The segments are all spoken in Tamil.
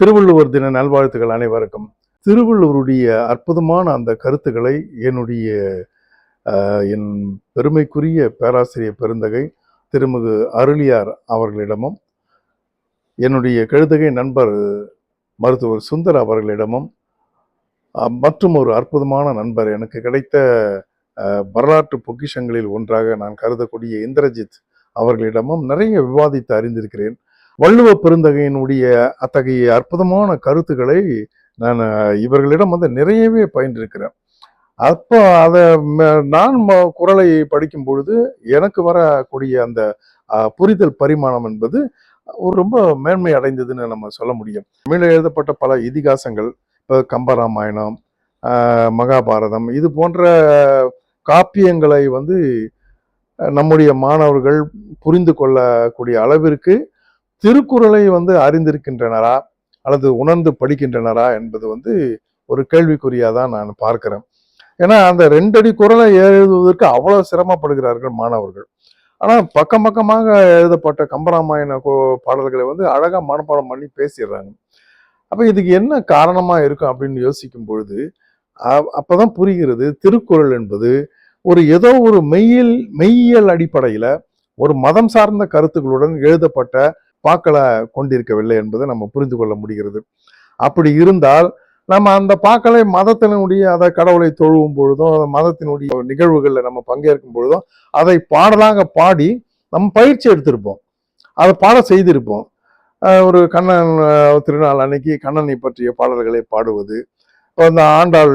திருவள்ளுவர் தின நல்வாழ்த்துக்கள் அனைவருக்கும். திருவள்ளுவருடைய அற்புதமான அந்த கருத்துக்களை என்னுடைய என் பெருமைக்குரிய பேராசிரியர் பெருந்தகை திருமிகு அருளியார் அவர்களிடமும் என்னுடைய கழுதகை நண்பர் மருத்துவர் சுந்தர் அவர்களிடமும் மற்றும் ஒரு அற்புதமான நண்பர் எனக்கு கிடைத்த வரலாற்று பொக்கிஷங்களில் ஒன்றாக நான் கருதக்கூடிய இந்திரஜித் அவர்களிடமும் நிறைய விவாதித்து அறிந்திருக்கிறேன். வள்ளுவ பெருந்தகையினுடைய அத்தகைய அற்புதமான கருத்துக்களை நான் இவர்களிடம் வந்து நிறையவே பயின்றிருக்கிறேன். அப்போ அதை நான் ம- படிக்கும் பொழுது எனக்கு வரக்கூடிய அந்த புரிதல் பரிமாணம் என்பது ஒரு ரொம்ப மேன்மை அடைந்ததுன்னு நம்ம சொல்ல முடியும். தமிழில் எழுதப்பட்ட பல இதிகாசங்கள் இப்போ கம்பராமாயணம் மகாபாரதம் இது போன்ற காப்பியங்களை வந்து நம்முடைய மாணவர்கள் புரிந்து கொள்ளக்கூடிய அளவிற்கு திருக்குறளை வந்து அறிந்திருக்கின்றனரா அல்லது உணர்ந்து படிக்கின்றனரா என்பது வந்து ஒரு கேள்விக்குறியாக தான் நான் பார்க்கிறேன். ஏன்னா அந்த ரெண்டடி குறளை எழுதுவதற்கு அவ்வளோ சிரமப்படுகிறார்கள் மாணவர்கள். ஆனால் பக்கம் பக்கமாக எழுதப்பட்ட கம்பராமாயண கோ- பாடல்களை வந்து அழகாக மனப்பாடம் பண்ணி பேசிடுறாங்க. அப்போ இதுக்கு என்ன காரணமாக இருக்கும் அப்படின்னு யோசிக்கும் பொழுது அ- புரிகிறது திருக்குறள் என்பது ஒரு ஏதோ ஒரு மெய்யில் மெய்யியல் அடிப்படையில் ஒரு மதம் சார்ந்த கருத்துக்களுடன் எழுதப்பட்ட பாக்களை கொண்டிருக்கவில்லை என்பதை நம்ம புரிந்து கொள்ள முடிகிறது. அப்படி இருந்தால் நம்ம அந்த பாக்களை மதத்தினுடைய அதை கடவுளை தொழுவும் பொழுதும் மதத்தினுடைய நிகழ்வுகளில் நம்ம பங்கேற்கும் பொழுதும் அதை பாடலாக பாடி நம்ம பயிற்சி எடுத்திருப்போம். அதை பாட செய்திருப்போம். ஒரு கண்ணன் திருநாள் அன்னைக்கு கண்ணனை பற்றிய பாடல்களை பாடுவது அந்த ஆண்டாள்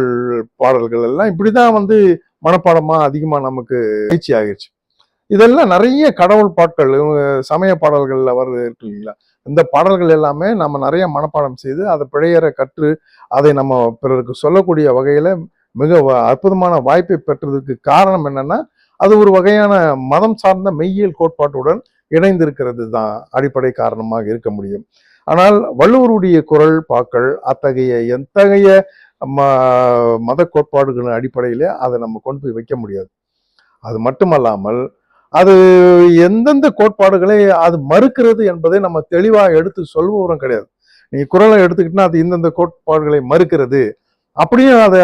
பாடல்கள் எல்லாம் இப்படிதான் வந்து மனப்பாடமாக அதிகமாக நமக்கு பயிற்சி ஆகிடுச்சு இதெல்லாம் நிறைய கடவுள் பாட்கள் சமய பாடல்கள்ல வருது இருக்கு இல்லைங்களா? இந்த பாடல்கள் எல்லாமே நம்ம நிறைய மனப்பாடம் செய்து அதை பிழையற கற்று அதை நம்ம பிறருக்கு சொல்லக்கூடிய வகையில் மிக வ- அற்புதமான வாய்ப்பை பெற்றதுக்கு காரணம் என்னன்னா அது ஒரு வகையான மதம் சார்ந்த மெய்யியல் கோட்பாட்டுடன் இணைந்திருக்கிறது தான் அடிப்படை காரணமாக இருக்க முடியும். ஆனால் வள்ளுவருடைய குரல் பாக்கள் அத்தகைய எத்தகைய ம- மத கோட்பாடுகளின் அடிப்படையிலே அதை நம்ம கொண்டு போய் வைக்க முடியாது. அது மட்டுமல்லாமல் அது எந்தெந்த கோட்பாடுகளை அது மறுக்கிறது என்பதை நம்ம தெளிவாக எடுத்து சொல்பவரும் கிடையாது. நீ குரலை எடுத்துக்கிட்டா அது இந்தந்த கோட்பாடுகளை மறுக்கிறது. அப்படியும் அதை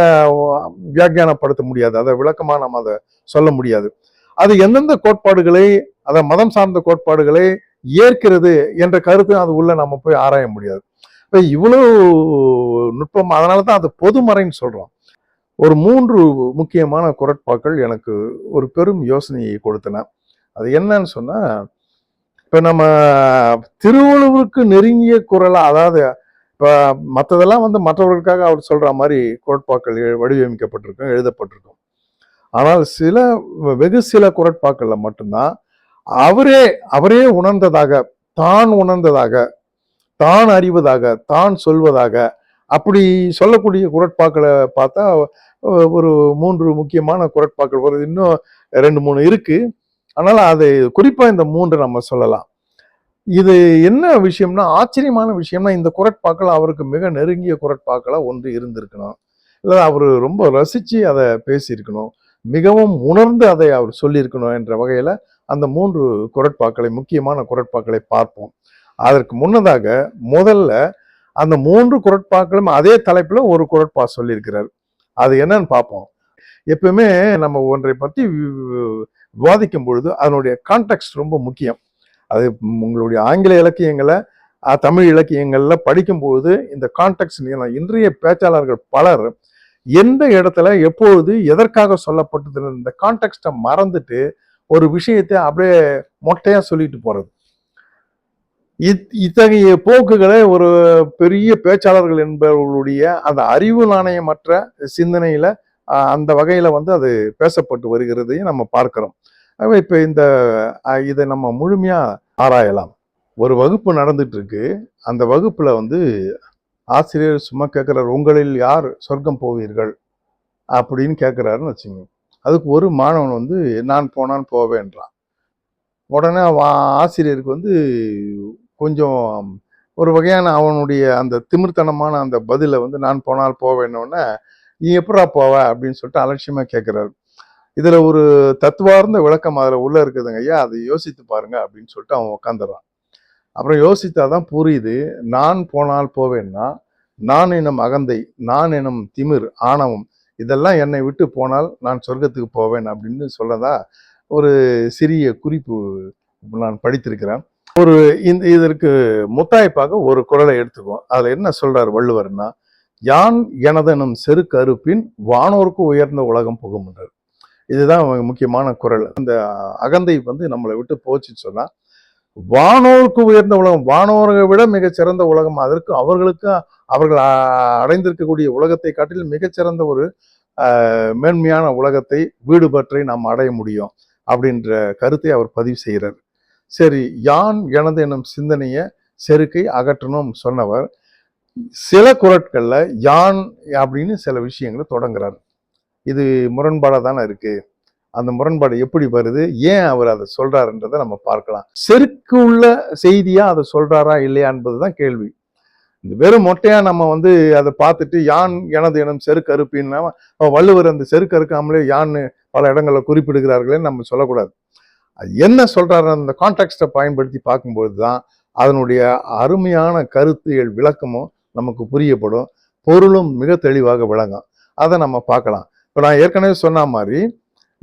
வியாக்கியானப்படுத்த முடியாது. அதை விளக்கமாக நம்ம அதை சொல்ல முடியாது. அது எந்தெந்த கோட்பாடுகளை அதை மதம் சார்ந்த கோட்பாடுகளை ஏற்கிறது என்ற கருத்து அது உள்ள நம்ம போய் ஆராய முடியாது. இப்போ இவ்வளோ நுட்பம் அதனால தான் அது பொதுமறைன்னு சொல்கிறோம் ஒரு மூன்று முக்கியமான குரட்பாக்கள் எனக்கு ஒரு பெரும் யோசனையை கொடுத்தன. அது என்னன்னு சொன்னால் இப்போ நம்ம திருவள்ளுவருக்கு நெருங்கிய குரலாக அதாவது இப்போ மற்றதெல்லாம் வந்து மற்றவர்களுக்காக அவர் சொல்கிற மாதிரி குரட்பாக்கள் எழு- வடிவமைக்கப்பட்டிருக்கும் எழுதப்பட்டிருக்கும். ஆனால் சில வெகு சில குரட்பாக்களில் மட்டும்தான் அவரே அவரே உணர்ந்ததாக தான் உணர்ந்ததாக தான் அறிவதாக தான் சொல்வதாக அப்படி சொல்லக்கூடிய குரட்பாக்களை பார்த்தா ஒரு மூன்று முக்கியமான குரட்பாக்கள் வருது இன்னும் ரெண்டு மூணு இருக்குது அதனால அது குறிப்பா இந்த மூன்று நம்ம சொல்லலாம். இது என்ன விஷயம்னா ஆச்சரியமான விஷயம்னா இந்த குரட்பாக்கள் அவருக்கு மிக நெருங்கிய குரட்பாக்களா ஒன்று இருந்திருக்கணும். இல்லை அவர் ரொம்ப ரசித்து அதை பேசியிருக்கணும். மிகவும் உணர்ந்து அதை அவர் சொல்லியிருக்கணும் என்ற வகையில் அந்த மூன்று குரட்பாக்களை முக்கியமான குரட்பாக்களை பார்ப்போம். அதற்கு முன்னதாக முதல்ல அந்த மூன்று குரட்பாக்களும் அதே தலைப்பில் ஒரு குரட்பா சொல்லியிருக்கிறார். அது என்னன்னு பார்ப்போம். எப்பவுமே நம்ம ஒன்றை பற்றி வி- விவாதிக்கும் பொழுது அதனுடைய கான்டெக்ட் ரொம்ப முக்கியம். அது உங்களுடைய ஆங்கில இலக்கியங்களை தமிழ் இலக்கியங்கள்ல படிக்கும்போது இந்த கான்டெக்ட் இன்றைய பேச்சாளர்கள் பலர் எந்த இடத்துல எப்பொழுது எதற்காக சொல்லப்பட்டது இந்த கான்டெக்ட்டை மறந்துட்டு ஒரு விஷயத்தை அப்படியே மொட்டையாக சொல்லிட்டு போகிறது இத்- இத்தகைய போக்குகளை ஒரு பெரிய பேச்சாளர்கள் என்பவர்களுடைய அந்த அறிவு நாணயமற்ற சிந்தனையில அந்த வகையில் வந்து அது பேசப்பட்டு வருகிறதையும் நம்ம பார்க்குறோம். ஆகவே இப்போ இந்த இதை நம்ம முழுமையாக ஆராயலாம். ஒரு வகுப்பு நடந்துட்டுருக்கு. அந்த வகுப்பில் வந்து ஆசிரியர் சும்மா கேட்குறாரு உங்களில் யார் சொர்க்கம் போவீர்கள்? அப்படின்னு கேட்குறாருன்னு வச்சுங்க. அதுக்கு ஒரு மாணவன் வந்து நான் போனான் போவேன்றான். உடனே வா ஆசிரியருக்கு வந்து கொஞ்சம் ஒரு வகையான அவனுடைய அந்த திமிர்த்தனமான அந்த பதிலை வந்து நான் போனால் போவேன்னொடனே நீ எப்படா போவ? அப்படின்னு சொல்லிட்டு அலட்சியமா கேட்கிறாரு இதுல ஒரு தத்துவார்ந்த விளக்கம் அதுல உள்ள இருக்குதுங்க. ஐயா அதை யோசித்து பாருங்க அப்படின்னு சொல்லிட்டு அவன் உட்காந்துறான் அப்புறம் யோசித்தாதான் புரியுது. நான் போனால் போவேன்னா நான் எனும் அகந்தை நான் எனும் திமிர் ஆணவம் இதெல்லாம் என்னை விட்டு போனால் நான் சொர்க்கத்துக்கு போவேன் அப்படின்னு சொல்லதா ஒரு சிறிய குறிப்பு நான் படித்திருக்கிறேன். ஒரு இந்த இதற்கு முத்தாய்ப்பாக ஒரு குரலை எடுத்துக்குவோம். அதில் என்ன சொல்றார் வள்ளுவர்னா யான் எனதெனும் செரு கருப்பின் வானோருக்கு உயர்ந்த உலகம் புகும்ன்றார் இதுதான் முக்கியமான குறள் அந்த அகந்தை வந்து நம்மளை விட்டு போச்சுன்னு சொன்னால் வானோருக்கு உயர்ந்த உலகம் வானோரை விட மிகச்சிறந்த உலகம் அதற்கு அவர்களுக்கு அவர்கள் அடைந்திருக்கக்கூடிய உலகத்தை காட்டிலும் மிகச்சிறந்த ஒரு மேன்மையான உலகத்தை வீடு பற்றி நாம் அடைய முடியும் அப்படின்ற கருத்தை அவர் பதிவு செய்கிறார். சரி யான் எனது எனும் சிந்தனையை செருக்கை அகற்றணும் சொன்னவர் சில குரட்களில் யான் அப்படின்னு சில விஷயங்களை தொடங்குறார். இது முரண்பாடாக தானே இருக்குது அந்த முரண்பாடு எப்படி வருது? ஏன் அவர் அதை சொல்றாருன்றதை நம்ம பார்க்கலாம். செருக்கு உள்ள செய்தியா அதை சொல்றாரா இல்லையா என்பது தான் கேள்வி. இந்த வெறும் மொட்டையா நம்ம வந்து அதை பார்த்துட்டு யான் எனது எனும் செருக்கு அறுப்பின்னா வள்ளுவர் அந்த செருக்கு அறுக்காமலே யான்னு பல இடங்களில் குறிப்பிடுகிறார்களேன்னு நம்ம சொல்லக்கூடாது. அது என்ன சொல்றாரு அந்த கான்டாக்டை பயன்படுத்தி பார்க்கும்போது தான் அதனுடைய அருமையான கருத்துகள் விளக்கமும் நமக்கு புரியப்படும் பொருளும் மிக தெளிவாக விளங்கும். அதை நம்ம பார்க்கலாம். இப்போ நான் ஏற்கனவே சொன்ன மாதிரி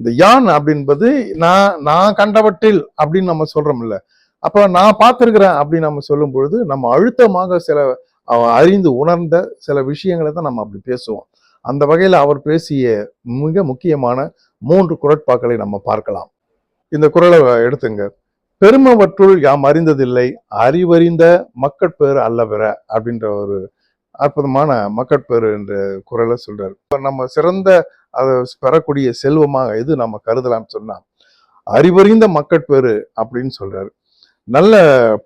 இந்த யான் அப்படின்பது நான் நான் கண்டவற்றில் அப்படின்னு நம்ம சொல்றோம்ல. அப்போ நான் பார்த்துருக்குறேன் அப்படின்னு நம்ம சொல்லும் பொழுது நம்ம அழுத்தமாக சில அறிந்து உணர்ந்த சில விஷயங்களை தான் நம்ம அப்படி பேசுவோம். அந்த வகையில் அவர் பேசிய மிக முக்கியமான மூன்று குரட்பாக்களை நம்ம பார்க்கலாம். இந்த குரலை எடுத்துங்க. பெருமவற்றுள் யாம் அறிந்ததில்லை அறிவறிந்த மக்கட்பேறு அல்லவெற அப்படின்ற ஒரு அற்புதமான மக்கட்பேறு என்ற குரலை சொல்றாரு. இப்போ நம்ம சிறந்த அதை பெறக்கூடிய செல்வமாக எது நம்ம கருதலாம்னு சொன்னா அறிவறிந்த மக்கட்பேறு அப்படின்னு சொல்றாரு. நல்ல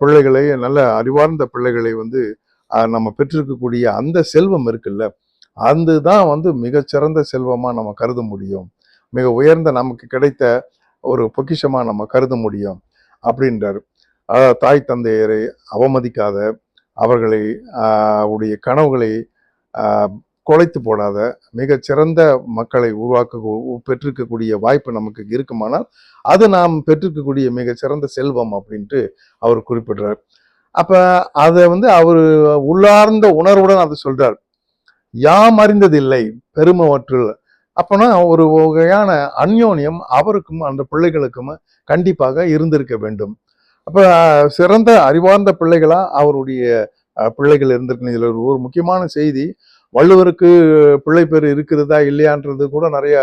பிள்ளைகளை நல்ல அறிவார்ந்த பிள்ளைகளை வந்து நம்ம பெற்றிருக்கக்கூடிய அந்த செல்வம் இருக்குல்ல அதுதான் வந்து மிகச்சிறந்த செல்வமாக நம்ம கருத முடியும். மிக உயர்ந்த நமக்கு கிடைத்த ஒரு பொக்கிஷமாக நம்ம கருத முடியும். அப்படின்றார். அதாவது தாய் தந்தையரை அவமதிக்காத அவர்களை உடைய கனவுகளை குலைத்து போடாத மிகச்சிறந்த மக்களை உருவாக்க பெற்றிருக்கக்கூடிய வாய்ப்பு நமக்கு இருக்குமானால் அது நாம் பெற்றிருக்கக்கூடிய மிகச்சிறந்த செல்வம் அப்படின்ட்டு அவர் குறிப்பிடுறார். அப்போ அதை வந்து அவர் உள்ளார்ந்த உணர்வுடன் அதை சொல்றார். யாம் அறிந்ததில்லை பெருமவற்றில் அப்போனா ஒரு வகையான அந்யோன்யம் அவருக்கும் அந்த பிள்ளைகளுக்கும் கண்டிப்பாக இருந்திருக்க வேண்டும். அப்ப சிறந்த அறிவார்ந்த பிள்ளைகளா அவருடைய பிள்ளைகள் இருந்திருக்கணும். இதுல ஒரு ஒரு முக்கியமான செய்தி வள்ளுவருக்கு பிள்ளை பேர் இருக்கிறதா இல்லையான்றது கூட நிறைய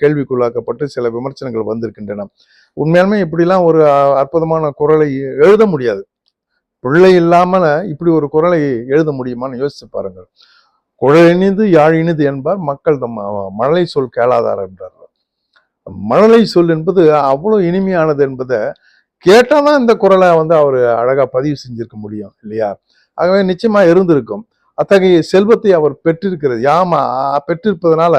கேள்விக்குள்ளாக்கப்பட்டு சில விமர்சனங்கள் வந்திருக்கின்றன. உண்மையாலுமே இப்படிலாம் ஒரு அஹ், அற்புதமான குரலை எழுத முடியாது. பிள்ளை இல்லாமல் இப்படி ஒரு குரலை எழுத முடியுமான்னு யோசிச்சு பாருங்கள். குழலினிது யாழினிது என்பார் மக்கள் தம் மழலை சொல் கேளாதார் என்றார் மழலை சொல் என்பது அவ்வளோ இனிமையானது என்பதை கேட்டாதான் இந்த குரலை வந்து அவர் அழகாக பதிவு செஞ்சிருக்க முடியும் இல்லையா? ஆகவே நிச்சயமாக இருந்திருக்கும். அத்தகைய செல்வத்தை அவர் பெற்றிருக்கிறது. யாமா பெற்றிருப்பதனால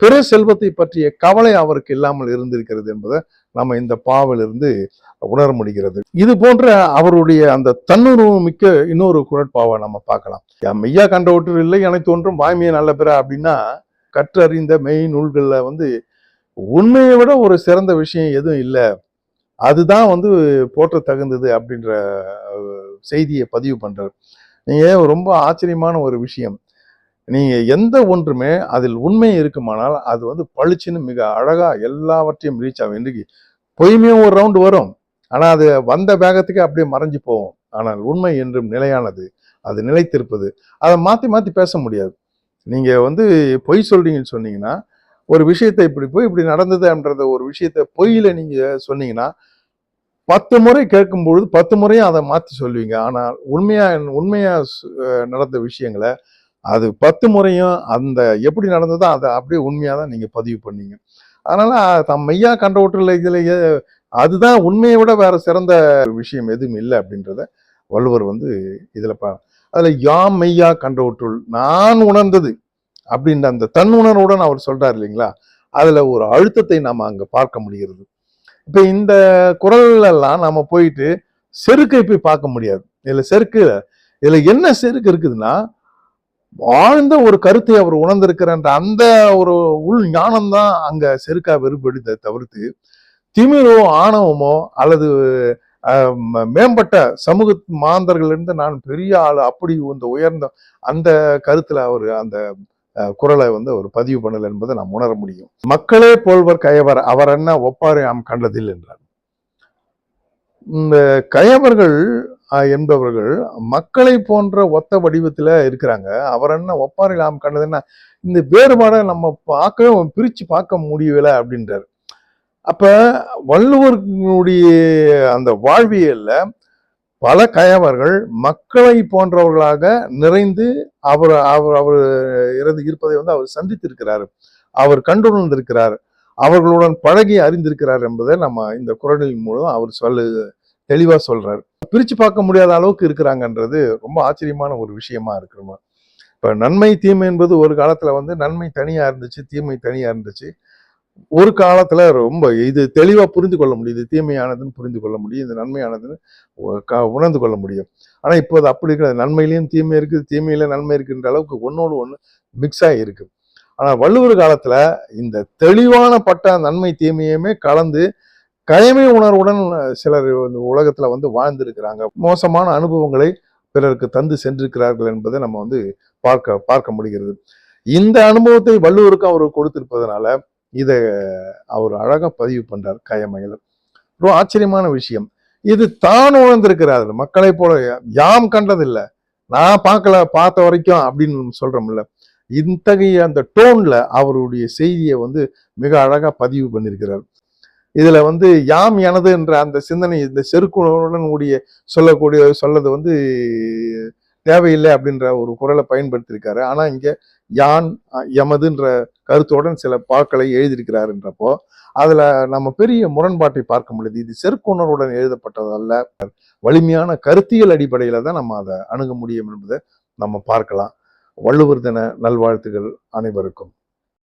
பிற செல்வத்தை பற்றிய கவலை அவருக்கு இல்லாமல் இருந்திருக்கிறது என்பதை நம்ம இந்த பாவிலிருந்து உணர முடிகிறது. இது போன்ற அவருடைய அந்த தன்னுணர்வு மிக்க இன்னொரு குரட்பாவை நம்ம பார்க்கலாம். யா மெய்யா கண்டவற்றில் இல்லை எனக்கு தோன்றும் வாய்மையை நல்ல பெற அப்படின்னா கற்றறிந்த மெய் நூல்களில் வந்து உண்மையை விட ஒரு சிறந்த விஷயம் எதுவும் இல்லை. அதுதான் வந்து போற்ற தகுந்தது அப்படின்ற செய்தியை பதிவு பண்ணுறார் நீங்கள் ரொம்ப ஆச்சரியமான ஒரு விஷயம். நீங்கள் எந்த ஒன்றுமே அதில் உண்மை இருக்குமானால் அது வந்து பளிச்சுன்னு மிக அழகாக எல்லாவற்றையும் ரீச் ஆகும். இன்றைக்கு பொய்மையும் ஒரு ரவுண்டு வரும். ஆனால் அது வந்த வேகத்துக்கு அப்படியே மறைஞ்சு போகும். ஆனால் உண்மை என்றும் நிலையானது. அது நிலைத்திருப்பது. அதை மாற்றி மாற்றி பேச முடியாது. நீங்கள் வந்து பொய் சொல்கிறீங்கன்னு சொன்னீங்கன்னா ஒரு விஷயத்தை இப்படி போய் இப்படி நடந்ததுன்றத ஒரு விஷயத்தை பொய்யில் நீங்கள் சொன்னீங்கன்னா பத்து முறை கேட்கும் பொழுது பத்து முறையும் அதை மாற்றி சொல்லுவீங்க ஆனால் உண்மையாக உண்மையாக நடந்த விஷயங்களை அது பத்து முறையும் அந்த எப்படி நடந்ததோ அதை அப்படியே உண்மையாக தான் நீங்கள் பதிவு பண்ணீங்க. அதனால் தம் மெய்யா கண்டவுட்டில் இதில் அதுதான் உண்மையை விட வேற சிறந்த விஷயம் எதுவும் இல்லை அப்படின்றத வள்ளுவர் வந்து இதில் பா அதில் யாம் மெய்யா கண்டவற்றுள் நான் உணர்ந்தது அப்படின்ற அந்த தன் உணர்வுடன் அவர் சொல்கிறார் இல்லைங்களா? அதில் ஒரு அழுத்தத்தை நாம் அங்கே பார்க்க முடிகிறது. இப்போ இந்த குரல் நம்ம போயிட்டு செருக்கை போய் பார்க்க முடியாது. இதில் செருக்கு இதில் என்ன செருக்கு இருக்குதுன்னா ஆழ்ந்த ஒரு கருத்தை அவர் உணர்ந்திருக்கிறன்ற அந்த ஒரு உள் ஞானம் தான் அங்க செருக்கா வெறுப்படுத்த தவிர்த்து திமிரோ ஆணவமோ அல்லது ஆஹ் மேம்பட்ட சமூக மாந்தர்கள் இருந்து நான் பெரிய ஆள் அப்படி இந்த உயர்ந்த அந்த கருத்துல அவர் அந்த குரலை வந்து அவர் பதிவு பண்ணல என்பதை நாம் உணர முடியும். மக்களே போல்வர் கயவர் அவர் என்ன ஒப்பாரு நாம் கண்டதில் என்றார். இந்த கயவர்கள் என்பவர்கள் மக்களை போன்ற ஒத்த வடிவத்தில் இருக்கிறாங்க. அவர் என்ன ஒப்பாரை ஆம் கண்டதுன்னா இந்த வேறுபாடை நம்ம பார்க்கவே பிரித்து பார்க்க முடியவில்லை அப்படின்றார். அப்போ வள்ளுவர்களுடைய அந்த வாழ்வியலில் பல கயவர்கள் மக்களை போன்றவர்களாக நிறைந்து அவர் அவர் அவர் இறந்து இருப்பதை வந்து அவர் சந்தித்திருக்கிறார். அவர் கண்டுணர்ந்திருக்கிறார். அவர்களுடன் பழகி அறிந்திருக்கிறார் என்பதை நம்ம இந்த குரலின் மூலம் அவர் சொல்லு தெளிவா சொல்றாரு. பிரிச்சு பார்க்க முடியாத அளவுக்கு இருக்கிறாங்கன்றது ரொம்ப ஆச்சரியமான ஒரு விஷயமா இருக்கிறோமா இப்போ நன்மை தீமை என்பது ஒரு காலத்தில் வந்து நன்மை தனியாக இருந்துச்சு தீமை தனியாக இருந்துச்சு. ஒரு காலத்தில் ரொம்ப இது தெளிவாக புரிந்து கொள்ள முடியுது தீமையானதுன்னு புரிந்து கொள்ள முடியும். இது நன்மையானதுன்னு உணர்ந்து கொள்ள முடியும். ஆனால் இப்போ அது அப்படி இருக்கிறது நன்மையிலையும் தீமை இருக்குது தீமையில நன்மை இருக்குன்ற அளவுக்கு ஒன்றோடு ஒன்று மிக்ஸ் இருக்குது ஆனால் வள்ளுவர் காலத்தில் இந்த தெளிவான பட்ட நன்மை தீமையுமே கலந்து கயமை உணர்வுடன் சிலர் இந்த உலகத்தில் வந்து வாழ்ந்திருக்கிறாங்க. மோசமான அனுபவங்களை பிறருக்கு தந்து சென்றிருக்கிறார்கள் என்பதை நம்ம வந்து பார்க்க பார்க்க முடிகிறது. இந்த அனுபவத்தை வள்ளுவருக்கு அவர் கொடுத்திருப்பதனால இதை அவர் அழகாக பதிவு பண்ணுறார் கயமையில். ரொம்ப ஆச்சரியமான விஷயம். இது தான் உணர்ந்திருக்கிறார். மக்களை போல யாம் கண்டதில்லை. நான் பார்க்கல பார்த்த வரைக்கும் அப்படின்னு சொல்கிறோம்ல சொல்றோம்ல. இத்தகைய அந்த டோன்ல அவருடைய செய்தியை வந்து மிக அழகா பதிவு பண்ணியிருக்கிறார் இதுல வந்து யாம் எனது என்ற அந்த சிந்தனை இந்த செருக்குணருடன் கூடிய சொல்லக்கூடிய சொல்லது வந்து தேவையில்லை அப்படின்ற ஒரு குரலை பயன்படுத்தியிருக்காரு. ஆனா இங்க யான் எமதுன்ற கருத்துடன் சில பாக்களை எழுதியிருக்கிறாருன்றப்போ அதுல நம்ம பெரிய முரண்பாட்டை பார்க்க முடியுது இது செருக்குணருடன் எழுதப்பட்டதல்ல. வலிமையான கருத்தியல் அடிப்படையில தான் நம்ம அதை அணுக முடியும் என்பதை நம்ம பார்க்கலாம். வள்ளுவர் தின நல்வாழ்த்துகள் அனைவருக்கும்.